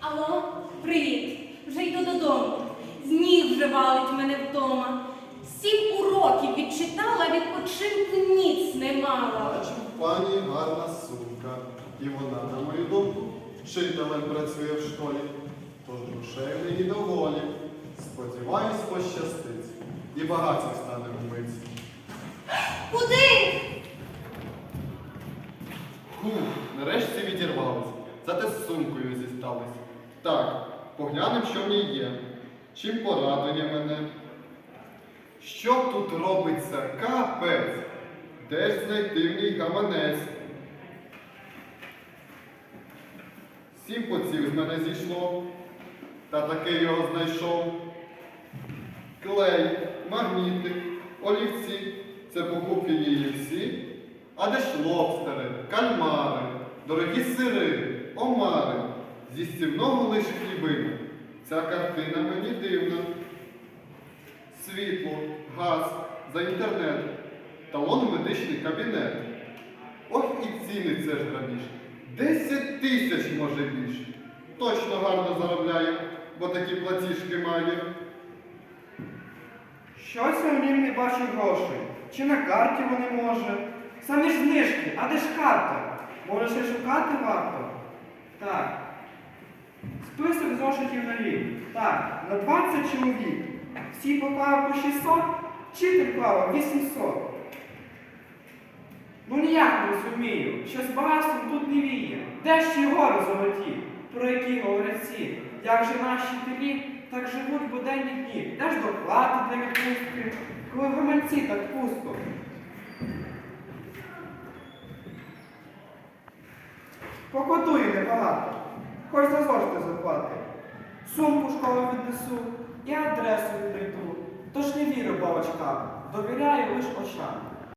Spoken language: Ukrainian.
Алло, привіт. Вже йду додому. Зніг вже валить мене вдома. Сім уроків відчитала, відпочинку ніц не мала. Бачу, пані гарна сумка. І вона, на мою думку, вчителем працює в школі. Тож грошей в неї доволі. Сподіваюсь, пощастить. І багатим стане вмить. Куди? Фу, нарешті відірвались. Зате з сумкою зістались. Так, поглянемо, що в ній є. Чим порадує мене. Що тут робиться? Капець. Де ж знайти в ній гаманець? Сім поців з мене зійшло. Та таки його знайшов. Клей, магніти, олівці. Це покупки її всі. А де ж лобстери, кальмари, дорогі сири, омари, зі стівного лише хлібина. Ця картина мені дивна. Світло, газ, за інтернет, талон медичний кабінет. Ох і ціни це ж грабіж. Десять тисяч, може більше. Точно гарно заробляє, бо такі платіжки має. Щось я в не бачу грошей. Чи на карті вони може? Самі ж знижки, а де ж карта? Може ще шукати варто? Так. Список зошитів на рік. Так, на 20 чоловік. Всі поклали по 600, вчитель клала 800. Ну ніяк не розумію, що з багатством тут не віє. Де ж ті гори про які говорять всі? Як же наші вчителі так живуть буденні дні? Де ж доплати для відпустки, коли гаманці так пусто? Покотую небагато, хоч за зошити заплати. Сумку школи віднесу і адресу відряду. Тож не вірю бабочка, довіряю лиш очам.